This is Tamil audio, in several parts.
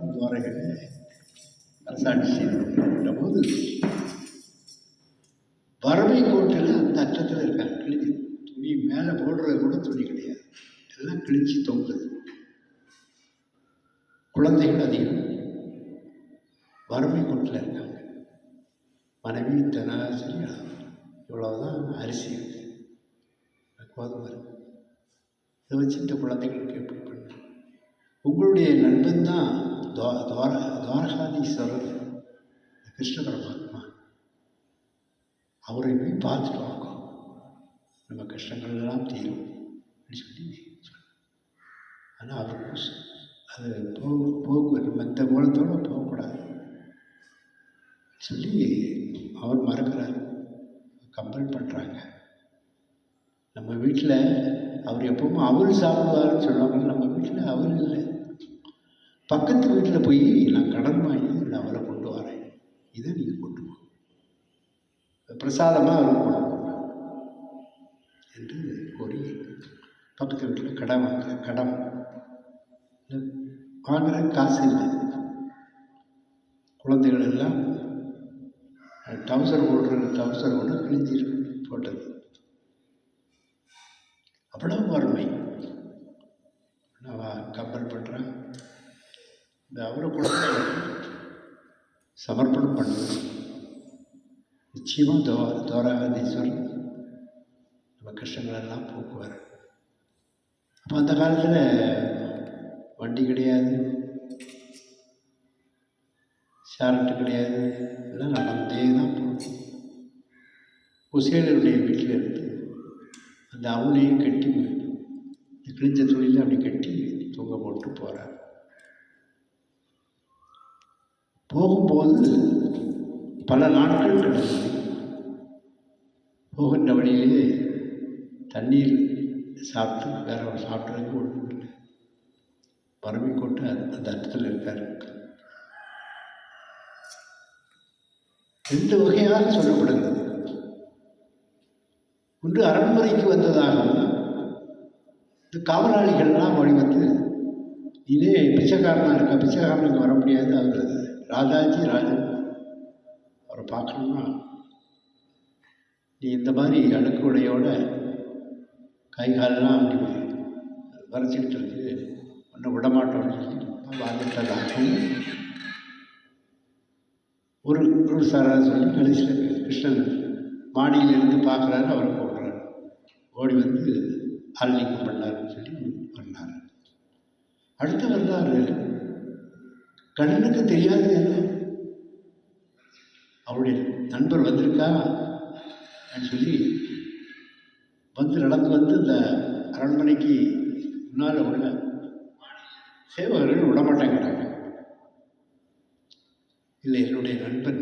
துவாரகை அரசாட்சி போது வறுமை கோட்டில் அந்த அச்சத்தில் இருக்காங்க கிழிஞ்சு துணி மேலே போடுறது கூட துணி கிடையாது. எல்லாம் கிழிச்சு தொங்குது. குழந்தைகள் அதிகம். வறுமை கோட்டில் இருக்காங்க. மனைவி தனாசரி இவ்வளவுதான் அரிசி. இருக்கு கோதுமை. இதை வச்சு இந்த குழந்தைகளுக்கு எப்படி பண்ணணும் உங்களுடைய நண்பன் தான் துவா துவார துவாரகாதீஸ்வரர் கிருஷ்ண பரமாத்மா அவரை போய் பார்த்துட்டு வாங்க நம்ம கஷ்டங்கள் எல்லாம் தீரும் அப்படின்னு சொல்லி ஆனால் அவர் அது போக போக மந்த இந்த மூலத்தோடு போகக்கூடாது சொல்லி அவர் மறக்கிறார் கம்பல் பண்ணுறாங்க நம்ம வீட்டில் அவர் எப்பவும் அவர் சாப்பிடுவாருன்னு சொல்லுவாங்க நம்ம வீட்டில் அவர் இல்லை பக்கத்து வீட்டில் போய் நான் கடன் வாங்கி இந்த அவரை கொண்டு வரேன். இதை நீங்கள் கொண்டு பிரசாதமாக அவருக்கு என்று கோரி பக்கத்து வீட்டில் கடன் வாங்குற கடன். வாங்குற காசு இல்லை. குழந்தைகள் எல்லாம் டவுசர் போடுற டவுசர் ஓட கிழிஞ்சிருக்கு போட்டது. அவ்வளவு வறுமை நான் கம்பல் பண்ணுறேன் இந்த அவரை குழந்தை சமர்ப்பணம் பண்ணுது நிச்சயமாக தோ தோராகதீஸ்வரன் நம்ம கஷ்டங்களெல்லாம் போக்குவார். அப்போ அந்த காலத்தில் வண்டி கிடையாது. ஷாரட்டு கிடையாது. எல்லாம் நடந்தே தான் போகும். உசேலருடைய வீட்டில் இருந்து அந்த அவனையும் கட்டி இந்த கிழிஞ்ச தொழிலில் அப்படி கட்டி தூங்க போட்டு போகிறார் போகும்போது பல நாட்கள் கிடந்தது போகின்ற வழியிலே தண்ணீர் சாப்பிட்டு வேற ஒரு சாப்பிட்றதுக்கு ஒன்றும் இல்லை வறுமை கொண்டு அந்த அர்த்தத்தில் இருக்கார். ரெண்டு வகையாக சொல்லப்படுகிறது. ஒன்று அரண்மனைக்கு வந்ததாகவும் இந்த காவலாளிகள்லாம் வழி வந்து இதே பிச்சைக்காரனாக இருக்க? பிச்சைக்காரனுக்கு வர முடியாது அவர் ராஜாஜி ராஜன் அவரை பார்க்கணும்னா நீ இந்த மாதிரி அழுக்கு உடையோட கை காலெல்லாம் அப்படி வரைச்சிக்கிட்டு இருக்கு ஒன்றும் விடமாட்டோம்னு சொல்லி ரொம்ப வாழ்ந்துட்டதாகவும் ஒரு ஒரு சாராக சொல்லி கடைசியில் கிருஷ்ணன் மாடியிலிருந்து பார்க்குறாரு அவரை போடுறாரு ஓடி வந்து ஆன்மீகம் பண்ணாருன்னு சொல்லி பண்ணார் அடுத்து வந்தார் கண்ணுக்கு தெரியாது என்ன? அவருடைய நண்பர் வந்திருக்கா? அப்படின்னு சொல்லி வந்து நடந்து வந்து இந்த அரண்மனைக்கு முன்னால் உள்ள சேவகர்கள் விடமாட்டேங்கிறாங்க இல்லை என்னுடைய நண்பன்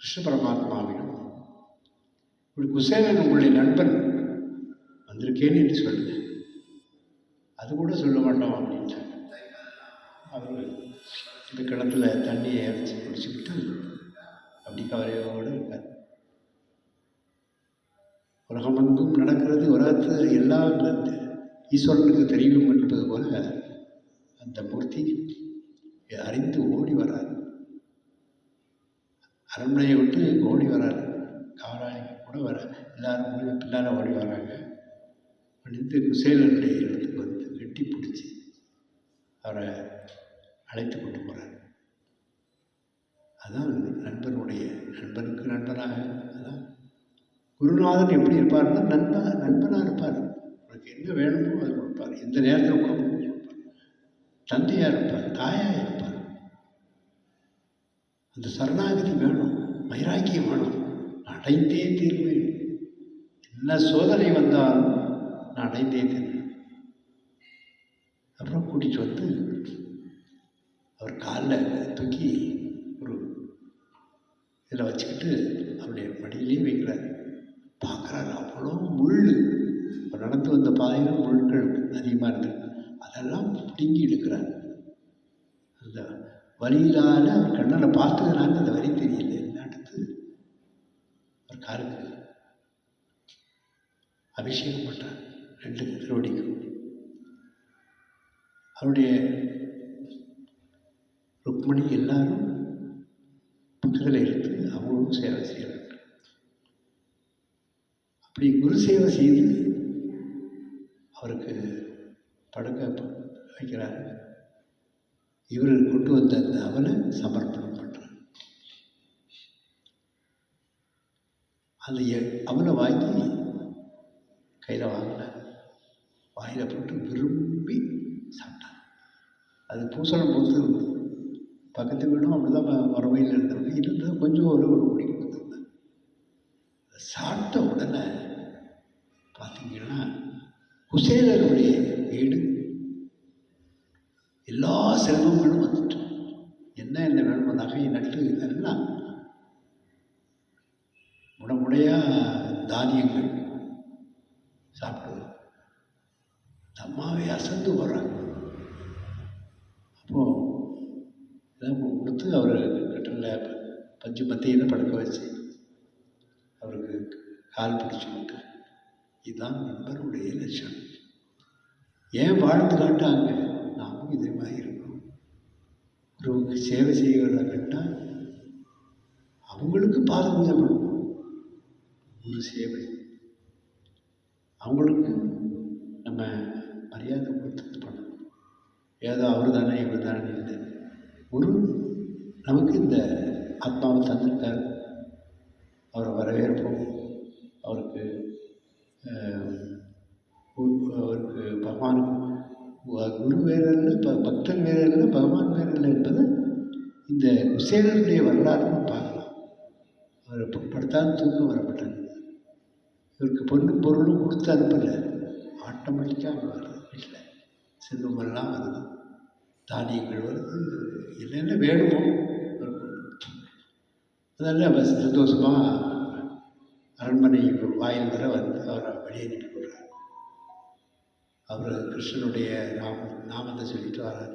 கிருஷ்ண பரமாத்மாவிடம் இப்படி குசேலன் உங்களுடைய நண்பன் வந்திருக்கேன்னு என்று சொல்லுங்க. அது கூட சொல்ல மாட்டோம் அப்படின்ட்டாங்க அவர் இந்த கிணத்துல தண்ணியை இறைச்சி குடிச்சுக்கிட்டு அப்படி கவலையோடு இருக்கார். உலகமெங்கும் நடக்கிறது உலகத்தில் எல்லாம் ஈஸ்வரனுக்கு தெரியும் என்பது போல அந்த மூர்த்தி அறிந்து ஓடி வரார் அரண்மனையை விட்டு ஓடி வரார் காவலாளிகள் கூட வர எல்லாரும் கூட பின்னால் ஓடி வராங்க வந்து குசேலனுடைய இடத்துக்கு வந்து கட்டி பிடிச்சி அவரை அழைத்து கொண்டு போகிறார் அதான் நண்பனுடைய நண்பனுக்கு நண்பனாக அதான் குருநாதன் எப்படி இருப்பார்னா நண்பா நண்பனாக இருப்பார். உனக்கு என்ன வேணுமோ அதை கொடுப்பார். எந்த நேரத்தில் கொடுக்கணுமோ கொடுப்பார். தந்தையாக இருப்பார் தாயாக இருப்பார். அந்த சரணாகதி வேணும் வைராக்கியம் வேணும். அடைந்தே தீர்வேன். என்ன சோதனை வந்தாலும் நான் அடைந்தே தீர்வேன். அப்புறம் கூட்டிகிட்டு வந்து அவர் காலில் தூக்கி ஒரு இதில் வச்சுக்கிட்டு அவருடைய மடியிலே வைக்கிறார் பார்க்குறாரு அவ்வளோ முள். அவர் நடந்து வந்த பாதையில் முள்கள் அதிகமாக இருந்தது அதெல்லாம் பிடுங்கி எடுக்கிறார் அந்த வலியிலால் அவர் கண்ணனை பார்த்ததுனால அந்த வழி தெரியல. என்ன அடுத்து அவர் காருக்கு அபிஷேகம் பண்ணுறார் ரெண்டு திருவடிக்கும் அவருடைய ருக்மணி எல்லாரும் பக்கத்தில் இருந்து அவங்களும் சேவை செய்ய அப்படி குரு சேவை செய்து அவருக்கு படுக்க வைக்கிறாரு. இவர் கொண்டு வந்த அந்த அவனை சமர்ப்பணம் பண்ணுறார் அந்த எ- அவனை வாங்கி கையில் வாங்கின வாயில் போட்டு விரும்பி சாப்பிட்டார். அது பூசணம் பொறுத்து பக்கத்து வீடும் அப்படி தான் வறுமையில் இருந்தவங்க. இருந்தது கொஞ்சம் ஒரு ஒரு குடி கொடுத்துருந்தாங்க. சாப்பிட்ட உடனே பார்த்தீங்கன்னா குசேலருடைய வீடு எல்லா செல்வங்களும் வந்துட்டு. என்ன என்ன வேணுமோ நகையை நட்டு இதெல்லாம் முடமுடையா தானியங்கள் சாப்பிட்டு அம்மாவே அசந்து வர்றாங்க இதெல்லாம் கொடுத்து அவர் கட்டில் பஞ்சு மத்தியில் படுக்க வச்சு அவருக்கு கால் பிடிச்சி விட்டு இதுதான் நண்பருடைய லட்சணம். ஏன் வாழ்ந்து காட்டாங்க? நாமும் இதே மாதிரி இருக்கணும். ஒருவங்க சேவை செய்வதை கேட்டால் அவங்களுக்கு பாதுகாப்பு பண்ணணும் ஒரு சேவை. அவங்களுக்கு நம்ம மரியாதை கொடுத்து பண்ணணும். ஏதோ அவர் தானே இவர் தானே இல்லை குரு நமக்கு இந்த ஆத்மாவை தந்திருக்கார் அவரை வரவேற்போம். அவருக்கு அவருக்கு பகவான் குரு வேறு இல்லை ப பக்தன் வேறு இல்லை பகவான் வேறு இல்லை என்பது இந்த குசேலனுடைய வரலாறுன்னு பார்க்கலாம். அவரை படுத்தாலும் தூக்கம் வரப்பட்டாங்க இவருக்கு பொண்ணு பொருளும் கொடுத்து அனுப்பலை. ஆட்டோமேட்டிக்காக வர்றது வீட்டில் செல்வமெல்லாம் வருது. தானியங்கள் வருது என்னென்ன வேணுமோ அதெல்லாம் அவர் சந்தோஷமாக அரண்மனை வாயில் வர வந்து அவரை வெளியே நின்று விடுறார் அவர் கிருஷ்ணனுடைய நாம நாமத்தை சொல்லிட்டு வர்றார்.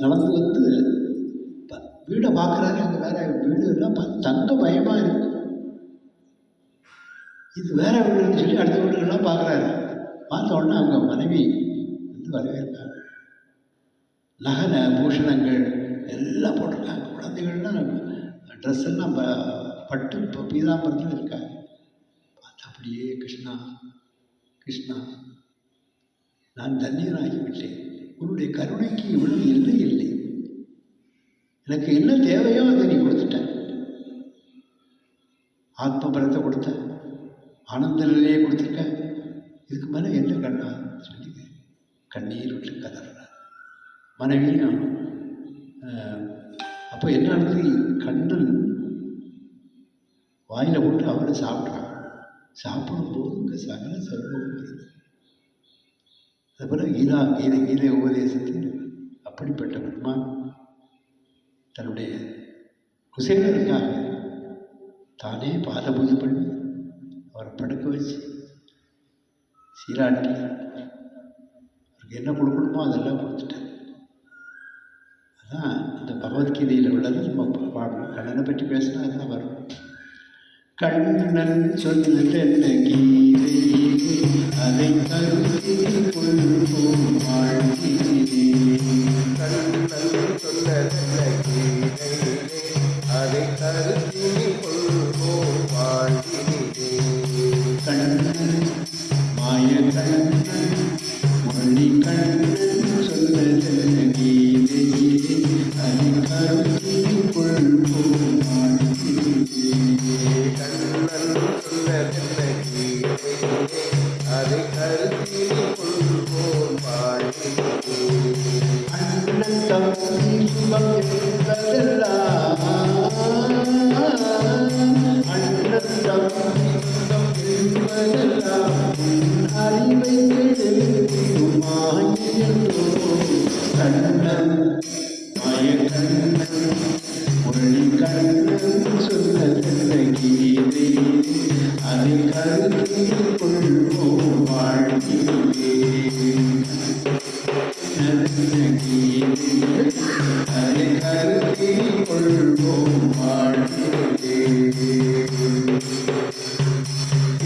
நடந்து வந்து ப- வீடை பார்க்குறாரு அங்கே வேற வீடு எல்லாம் தங்க பயமாக இருக்கு இது வேற வீடுன்னு சொல்லி அடுத்த வீடுகள்லாம் பார்க்குறாரு பார்த்த உடனே அவங்க மனைவி வந்து வரவேற்காங்க நகன பூஷணங்கள் எல்லாம் போட்டிருக்காங்க. குழந்தைகள்லாம் ட்ரெஸ் எல்லாம் பட்டு இப்போ பீதாம்பரத்தில் இருக்காங்க. பார்த்து அப்படியே கிருஷ்ணா கிருஷ்ணா நான் தன்னியனாகிவிட்டேன் உன்னுடைய கருணைக்கு இவ்வளவு இல்லை இல்லை. எனக்கு என்ன தேவையோ அதை நீ கொடுத்துட்ட. ஆத்ம பலத்தை கொடுத்த. ஆனந்த நிலையை கொடுத்துருக்க. இதுக்கு மேலே என்ன கண்ணா சொல்லி கண்ணீர் விட்டு கதறார். மனைவியும் அப்போ என்ன நடந்தது? கண்ணன் வாயில் போட்டு அவரை சாப்பிட்றான் சாப்பிடும்போது இங்கே சகல செல்வம் வருது. அதுபோல் கீதா கீதை கீதை உபதேசத்தில் அப்படிப்பட்ட பெருமான் தன்னுடைய குசேலருக்காக தானே பாத பூஜை பண்ணி அவரை படுக்க வச்சு சீராட்டி அவருக்கு என்ன கொடுக்கணுமோ அதெல்லாம் கொடுத்துட்டேன் அதான் இந்த பகவத்கீதையில் உள்ளது. நம்ம பாடணும். கண்ணனை பற்றி பேசினா அதெல்லாம் வரும்? கண்ணன் சொன்னதென்ன கீதை அதை கருத்தில் கொள்வோம் வாழ்கிறேன் கண்ணன் சொன்னதென்ன கீதையிலே அதை கருத்தில் வாழ்கிறேன் கண்ணன்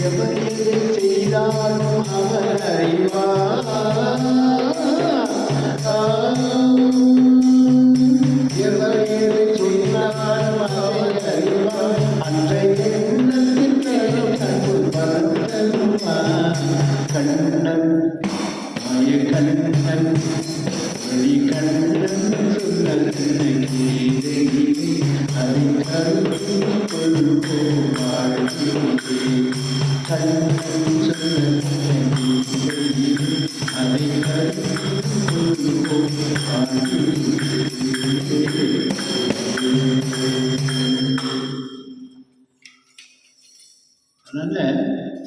எவர் எதை செய்தாலும் அவர் அறிவார் எவர் எதை சொன்னாலும் அவர் அறிவார் அன்றைய உள்ளத்தில் பெறும் அன்பு பரந்தருவார் கண்ணன் மாய கண்ணன் ஒளி கண்ணன் சொன்ன கீதை அதை கருத்தில்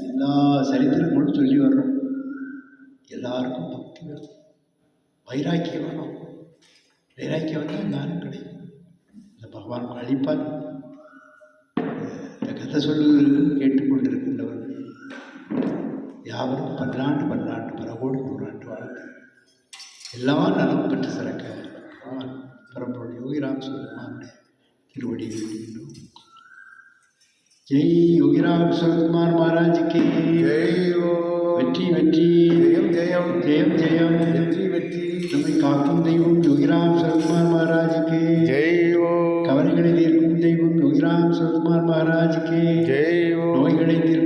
எல்லா சரித்திரங்களும் சொல்லி வர்றோம். எல்லாருக்கும் பக்தி வேணும் வைராக்கியம் வேணும் வைராக்கியம் வந்தால் ஞானம் கிடைக்கும். இந்த பகவான் அழிப்பார். இந்த கதை சொல்லுவதற்கு கேட்டுக்கொண்டிருக்கின்றவர்கள் யாவரும் பல்லாண்டு பல்லாண்டு பல கோடி நூறாண்டு வாழ்க்கை எல்லா நலம் பெற்று சிறக்க. பகவான் பரம்பொருள் யோகிராம் சொல்லுமா திருவடி வேண்டுகின்றோம் ஜெய் யோகிராம் சுரகுமார் மகாராஜுக்கு ஜெயோ. வெற்றி வெற்றி. ஜெயம் ஜெயம். ஜெயம் ஜெயம். வெற்றி வெற்றி. நம்மை காக்கும் தெய்வம் யோகிராம் சுரகுமார் மகாராஜுக்கு ஜெயோ. கவலைகளை தீர்க்கும் தெய்வம் யோகிராம் சுரகுமார் மகாராஜுக்கு ஜெயோ. நோய்களை தீர்க்கும்